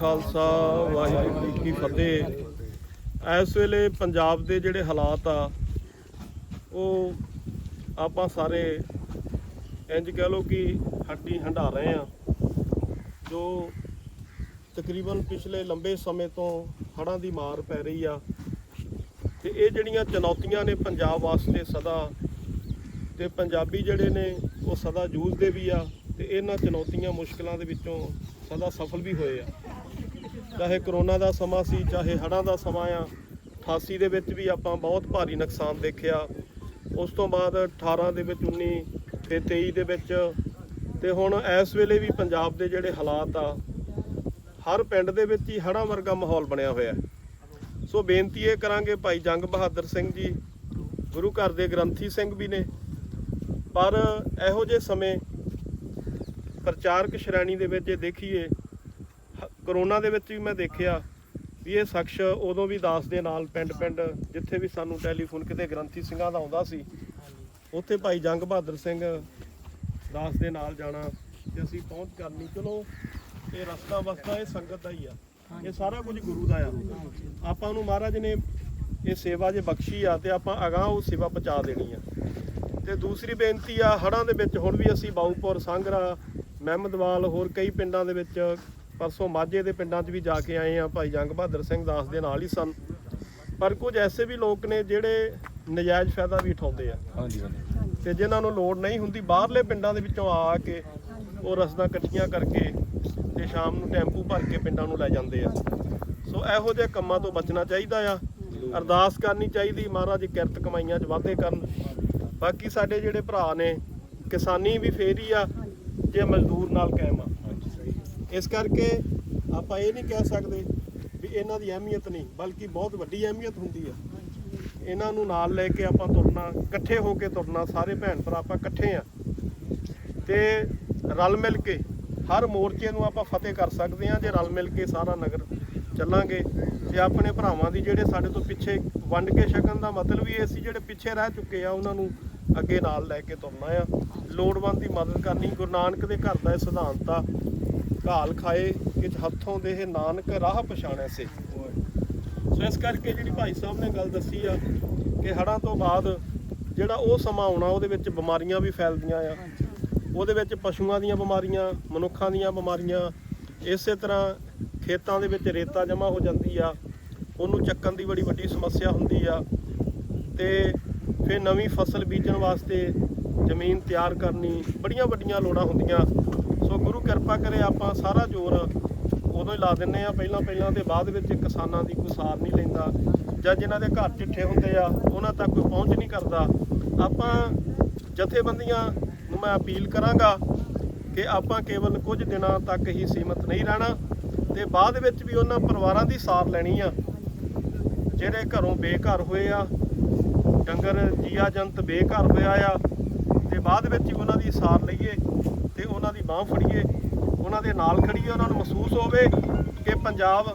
ਖਾਲਸਾ, ਵਾਹਿਗੁਰੂ ਜੀ ਕੀ ਫਤਿਹ। ਇਸ ਵੇਲੇ ਪੰਜਾਬ ਦੇ ਜਿਹੜੇ ਹਾਲਾਤ ਆ, ਉਹ ਆਪਾਂ ਸਾਰੇ ਇੰਜ ਕਹਿ ਲਓ ਕਿ ਹੱਡੀ ਹੰਡਾ ਰਹੇ ਆ, ਜੋ ਤਕਰੀਬਨ ਪਿਛਲੇ ਲੰਬੇ ਸਮੇਂ ਤੋਂ ਹੜ੍ਹਾਂ ਦੀ ਮਾਰ ਪੈ ਰਹੀ ਆ। ਤੇ ਇਹ ਜਿਹੜੀਆਂ ਚੁਣੌਤੀਆਂ ਨੇ ਪੰਜਾਬ ਵਾਸਤੇ ਸਦਾ, ਤੇ ਪੰਜਾਬੀ ਜਿਹੜੇ ਨੇ, ਉਹ ਸਦਾ ਜੂਝਦੇ ਵੀ ਆ, ਤੇ ਇਹਨਾਂ ਚੁਣੌਤੀਆਂ ਮੁਸ਼ਕਲਾਂ ਦੇ ਵਿੱਚੋਂ ਸਦਾ ਸਫਲ ਵੀ ਹੋਏ ਆ। ਚਾਹੇ ਕਰੋਨਾ ਦਾ ਸਮਾਂ ਸੀ, ਚਾਹੇ ਹੜ੍ਹਾਂ ਦਾ ਸਮਾਂ ਆ 88 ਦੇ ਵਿੱਚ ਵੀ ਆਪਾਂ ਬਹੁਤ ਭਾਰੀ ਨੁਕਸਾਨ ਦੇਖਿਆ। ਉਸ ਤੋਂ ਬਾਅਦ 18 ਦੇ ਵਿੱਚ 19 ਤੇ 23 ਦੇ ਵਿੱਚ, ਤੇ ਹੁਣ ਇਸ ਵੇਲੇ ਵੀ ਪੰਜਾਬ ਦੇ ਜਿਹੜੇ ਹਾਲਾਤ ਆ, ਹਰ ਪਿੰਡ ਦੇ ਵਿੱਚ ਹੀ ਹੜ੍ਹਾਂ ਵਰਗਾ ਮਾਹੌਲ ਬਣਿਆ ਹੋਇਆ ਸੋ ਬੇਨਤੀ ਇਹ ਕਰਾਂਗੇ ਭਾਈ ਜੰਗ ਬਹਾਦਰ ਸਿੰਘ ਜੀ, ਗੁਰੂ ਘਰ ਦੇ ਗ੍ਰੰਥੀ ਸਿੰਘ ਵੀ ਨੇ। ਪਰ ਇਹੋ ਜਿਹੇ ਸਮੇਂ ਪ੍ਰਚਾਰਕ ਸ਼੍ਰੇਣੀ ਦੇ ਵਿੱਚ ਜੇ ਦੇਖੀਏ ਕਰੋਨਾ ਦੇ ਵਿੱਚ ਵੀ ਮੈਂ ਦੇਖਿਆ ਵੀ ਇਹ ਸ਼ਖਸ ਉਦੋਂ ਵੀ ਦਾਸ ਦੇ ਨਾਲ ਪਿੰਡ-ਪਿੰਡ, ਜਿੱਥੇ ਵੀ ਸਾਨੂੰ ਟੈਲੀਫੋਨ ਕਿਤੇ ਗ੍ਰੰਥੀ ਸਿੰਘਾਂ ਦਾ ਆਉਂਦਾ ਸੀ, ਉੱਥੇ ਭਾਈ ਜੰਗ ਬਹਾਦਰ ਸਿੰਘ ਦਾਸ ਦੇ ਨਾਲ ਜਾਣਾ ਤੇ ਅਸੀਂ ਪਹੁੰਚ ਕਰਨੀ ਚਲੋ ਇਹ ਰਸਤਾ ਵਸਤਾ, ਇਹ ਸੰਗਤ ਦਾ ਹੀ ਆ। ਇਹ ਸਾਰਾ ਕੁਝ ਗੁਰੂ ਦਾ ਆ। ਆਪਾਂ ਨੂੰ ਮਹਾਰਾਜ ਨੇ ਇਹ ਸੇਵਾ ਜੇ ਬਖਸ਼ੀ ਆ ਤੇ ਆਪਾਂ ਅਗਾਹ ਉਹ ਸੇਵਾ ਪਹੁੰਚਾ ਦੇਣੀ ਆ। ਤੇ ਦੂਸਰੀ ਬੇਨਤੀ ਆ, ਹੜ੍ਹਾਂ ਦੇ ਵਿੱਚ ਹੁਣ ਵੀ ਅਸੀਂ ਬਾਊਪੁਰ, ਸੰਘਰਾ, ਮਹਿਮਦਵਾਲ, ਹੋਰ ਕਈ ਪਿੰਡਾਂ ਦੇ ਵਿੱਚ ਪਰਸੋਂ ਮਾਝੇ ਦੇ ਪਿੰਡਾਂ 'ਚ ਵੀ ਜਾ ਕੇ ਆਏ ਆ ਭਾਈ ਜੰਗ ਬਹਾਦਰ ਸਿੰਘ ਦਾਸ ਦੇ ਨਾਲ ਹੀ ਸਨ। ਪਰ ਕੁਝ ਐਸੇ ਵੀ ਲੋਕ ਨੇ ਜਿਹੜੇ ਨਜਾਇਜ਼ ਫਾਇਦਾ ਵੀ ਉਠਾਉਂਦੇ ਆ। ਹਾਂਜੀ ਹਾਂਜੀ। ਤੇ ਜਿਨ੍ਹਾਂ ਨੂੰ ਲੋੜ ਨਹੀਂ ਹੁੰਦੀ ਬਾਹਰਲੇ ਪਿੰਡਾਂ ਦੇ ਵਿੱਚੋਂ ਆ ਕੇ ਉਹ ਰਸਦਾਂ ਇਕੱਠੀਆਂ ਕਰਕੇ ਤੇ ਸ਼ਾਮ ਨੂੰ ਟੈਂਪੂ ਭਰ ਕੇ ਪਿੰਡਾਂ ਨੂੰ ਲੈ ਜਾਂਦੇ ਆ। ਸੋ ਇਹੋ ਜਿਹੇ ਕੰਮਾਂ ਤੋਂ ਬਚਣਾ ਚਾਹੀਦਾ ਆ। ਅਰਦਾਸ ਕਰਨੀ ਚਾਹੀਦੀ ਮਹਾਰਾਜ ਕਿਰਤ ਕਮਾਈਆਂ 'ਚ ਵਾਧੇ ਕਰਨ। ਬਾਕੀ ਸਾਡੇ ਜਿਹੜੇ ਭਰਾ ਨੇ ਕਿਸਾਨੀ ਵੀ ਫੇਰ ਆ ਜੇ ਮਜ਼ਦੂਰ ਨਾਲ ਕਾਇਮ ਆ। ਇਸ ਕਰਕੇ ਆਪਾਂ ਇਹ ਨਹੀਂ ਕਹਿ ਸਕਦੇ ਵੀ ਇਹਨਾਂ ਦੀ ਅਹਿਮੀਅਤ ਨਹੀਂ, ਬਲਕਿ ਬਹੁਤ ਵੱਡੀ ਅਹਿਮੀਅਤ ਹੁੰਦੀ ਆ। ਇਹਨਾਂ ਨੂੰ ਨਾਲ ਲੈ ਕੇ ਆਪਾਂ ਤੁਰਨਾ, ਇਕੱਠੇ ਹੋ ਕੇ ਤੁਰਨਾ, ਸਾਰੇ ਭੈਣ ਭਰਾ ਆਪਾਂ ਇਕੱਠੇ ਆ। ਤੇ ਰਲ ਮਿਲ ਕੇ ਹਰ ਮੋਰਚੇ ਨੂੰ ਆਪਾਂ ਫਤਿਹ ਕਰ ਸਕਦੇ ਆ ਜੇ ਰਲ ਮਿਲ ਕੇ ਸਾਰਾ ਨਗਰ ਚੱਲਾਂਗੇ। ਤੇ ਆਪਣੇ ਭਰਾਵਾਂ ਦੀ ਜਿਹੜੇ ਸਾਡੇ ਤੋਂ ਪਿੱਛੇ ਵੰਡ ਕੇ ਛਕਣ ਦਾ ਮਤਲਬ ਵੀ ਇਹ ਸੀ, ਜਿਹੜੇ ਪਿੱਛੇ ਰਹਿ ਚੁੱਕੇ ਆ, ਉਹਨਾਂ ਨੂੰ ਅੱਗੇ ਨਾਲ ਲੈ ਕੇ ਤੁਰਨਾ ਆ। ਲੋੜਵੰਦ ਦੀ ਮਦਦ ਕਰਨੀ, ਗੁਰੂ ਨਾਨਕ ਦੇ ਘਰ ਦਾ ਇਹ ਸਿਧਾਂਤ ਆ। ਘਾਲ ਖਾਏ ਕਿ ਹੱਥੋਂ ਦੇ ਨਾਨਕ ਰਾਹ ਪਛਾਣੈ ਸੇ। ਸੋ ਇਸ ਕਰਕੇ ਜਿਹੜੀ ਭਾਈ ਸਾਹਿਬ ਨੇ ਗੱਲ ਦੱਸੀ ਆ ਕਿ ਹੜ੍ਹਾਂ ਤੋਂ ਬਾਅਦ ਜਿਹੜਾ ਉਹ ਸਮਾਂ ਆਉਣਾ, ਉਹਦੇ ਵਿੱਚ ਬਿਮਾਰੀਆਂ ਵੀ ਫੈਲਦੀਆਂ ਆ। ਉਹਦੇ ਵਿੱਚ ਪਸ਼ੂਆਂ ਦੀਆਂ ਬਿਮਾਰੀਆਂ, ਮਨੁੱਖਾਂ ਦੀਆਂ ਬਿਮਾਰੀਆਂ, ਇਸੇ ਤਰ੍ਹਾਂ ਖੇਤਾਂ ਦੇ ਵਿੱਚ ਰੇਤਾ ਜਮ੍ਹਾਂ ਹੋ ਜਾਂਦੀ ਆ। ਉਹਨੂੰ ਚੱਕਣ ਦੀ ਬੜੀ ਵੱਡੀ ਸਮੱਸਿਆ ਹੁੰਦੀ ਆ। ਤੇ ਫਿਰ ਨਵੀਂ ਫਸਲ ਬੀਜਣ ਵਾਸਤੇ ਜ਼ਮੀਨ ਤਿਆਰ ਕਰਨੀ, ਬੜੀਆਂ ਵੱਡੀਆਂ ਲੋੜਾਂ ਹੁੰਦੀਆਂ। ਕਿਰਪਾ ਕਰੇ ਆਪਾਂ ਸਾਰਾ ਜ਼ੋਰ ਉਦੋਂ ਹੀ ਲਾ ਦਿੰਨੇ ਆ। ਪਹਿਲਾਂ ਪਹਿਲਾਂ ਤੇ ਬਾਅਦ ਵਿੱਚ ਕਿਸਾਨਾਂ ਦੀ ਕੋਈ ਸਾਰ ਨਹੀਂ ਲੈਂਦਾ। ਜਾਂ ਜਿਨ੍ਹਾਂ ਦੇ ਘਰ ਚਿੱਠੇ ਹੁੰਦੇ ਆ, ਉਹਨਾਂ ਤੱਕ ਕੋਈ ਪਹੁੰਚ ਨਹੀਂ ਕਰਦਾ। ਆਪਾਂ ਜਥੇਬੰਦੀਆਂ ਨੂੰ ਮੈਂ ਅਪੀਲ ਕਰਾਂਗਾ ਕਿ ਆਪਾਂ ਕੇਵਲ ਕੁਝ ਦਿਨਾਂ ਤੱਕ ਹੀ ਸੀਮਤ ਨਹੀਂ ਰਹਿਣਾ ਤੇ ਬਾਅਦ ਵਿੱਚ ਵੀ ਉਹਨਾਂ ਪਰਿਵਾਰਾਂ ਦੀ ਸਾਰ ਲੈਣੀ ਆ। ਜਿਹੜੇ ਘਰੋਂ ਬੇਘਰ ਹੋਏ ਆ, ਡੰਗਰ, ਜੀਆ ਜੰਤ ਬੇਘਰ ਹੋਇਆ ਆ, ਤੇ ਬਾਅਦ ਵਿੱਚ ਹੀ ਉਹਨਾਂ ਦੀ ਸਾਰ ਲਈਏ। ਤੇ ਉਹਨਾਂ ਦੀ ਬਾਹ ਫੜੀਏ, ਉਹਨਾਂ ਦੇ ਨਾਲ ਖੜੀਏ, ਉਹਨਾਂ ਨੂੰ ਮਹਿਸੂਸ ਹੋਵੇ ਕਿ ਪੰਜਾਬ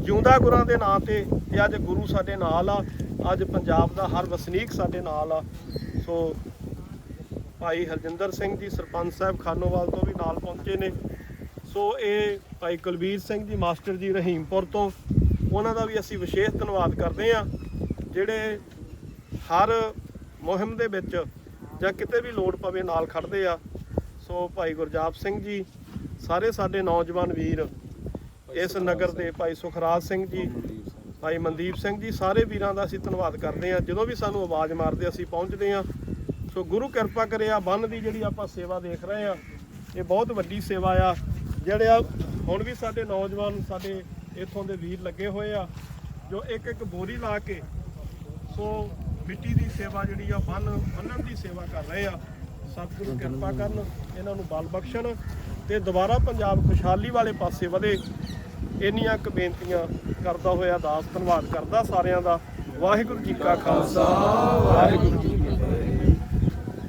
ਜਿਉਂਦਾ ਗੁਰਾਂ ਦੇ ਨਾਂ ਤੇ ਤੇ ਅੱਜ ਗੁਰੂ ਸਾਡੇ ਨਾਲ ਆ, ਅੱਜ ਪੰਜਾਬ ਦਾ ਹਰ ਵਸਨੀਕ ਸਾਡੇ ਨਾਲ ਆ। ਸੋ ਭਾਈ ਹਰਜਿੰਦਰ ਸਿੰਘ ਜੀ ਸਰਪੰਚ ਸਾਹਿਬ ਖਾਨੋਵਾਲ ਤੋਂ ਵੀ ਨਾਲ ਪਹੁੰਚੇ ਨੇ। ਸੋ ਇਹ ਭਾਈ ਕੁਲਬੀਰ ਸਿੰਘ ਜੀ ਮਾਸਟਰ ਜੀ ਰਹੀਮਪੁਰ ਤੋਂ, ਉਹਨਾਂ ਦਾ ਵੀ ਅਸੀਂ ਵਿਸ਼ੇਸ਼ ਧੰਨਵਾਦ ਕਰਦੇ ਹਾਂ, ਜਿਹੜੇ ਹਰ ਮੁਹਿੰਮ ਦੇ ਵਿੱਚ ਜਾਂ ਕਿਤੇ ਵੀ ਲੋੜ ਪਵੇ ਨਾਲ ਖੜਦੇ ਆ। ਸੋ ਭਾਈ ਗੁਰਜਾਪ ਸਿੰਘ ਜੀ ਸਾਰੇ ਸਾਡੇ ਨੌਜਵਾਨ ਵੀਰ ਇਸ ਨਗਰ ਦੇ ਭਾਈ ਸੁਖਰਾਜ ਸਿੰਘ ਜੀ ਭਾਈ ਮਨਦੀਪ ਸਿੰਘ। ਜੀ ਸਾਰੇ ਵੀਰਾਂ ਦਾ ਅਸੀਂ ਧੰਨਵਾਦ ਕਰਦੇ ਹਾਂ। ਜਦੋਂ ਵੀ ਸਾਨੂੰ ਆਵਾਜ਼ ਮਾਰਦੇ ਅਸੀਂ ਪਹੁੰਚਦੇ ਹਾਂ। ਸੋ ਗੁਰੂ ਕਿਰਪਾ ਕਰੇ ਆ ਬੰਨ ਦੀ ਜਿਹੜੀ ਆਪਾਂ ਸੇਵਾ ਦੇਖ ਰਹੇ ਆ ਇਹ ਬਹੁਤ ਵੱਡੀ ਸੇਵਾ ਆ। ਜਿਹੜੇ ਆ ਹੁਣ ਵੀ ਸਾਡੇ ਨੌਜਵਾਨ ਸਾਡੇ ਇੱਥੋਂ ਦੇ ਵੀਰ ਲੱਗੇ ਹੋਏ ਆ ਜੋ ਇੱਕ ਇੱਕ ਬੋਰੀ ਲਾ ਕੇ ਸੋ ਮਿੱਟੀ ਦੀ ਸੇਵਾ ਜਿਹੜੀ ਆ ਬੰਨ ਬੰਨਣ ਦੀ ਸੇਵਾ ਕਰ ਰਹੇ ਆ। ਸਤਿਗੁਰੂ ਕਿਰਪਾ ਕਰਨ, ਇਹਨਾਂ ਨੂੰ ਬਲ ਬਖਸ਼ਣ ਤੇ ਦੁਬਾਰਾ ਪੰਜਾਬ ਖੁਸ਼ਹਾਲੀ ਵਾਲੇ ਪਾਸੇ ਵਧੇ। ਇੰਨੀਆਂ ਕੁ ਬੇਨਤੀਆਂ ਕਰਦਾ ਹੋਇਆ ਦਾਸ ਧੰਨਵਾਦ ਕਰਦਾ ਸਾਰਿਆਂ ਦਾ। ਵਾਹਿਗੁਰੂ ਜੀ ਕਾ ਖਾਲਸਾ, ਵਾਹਿਗੁਰੂ ਜੀ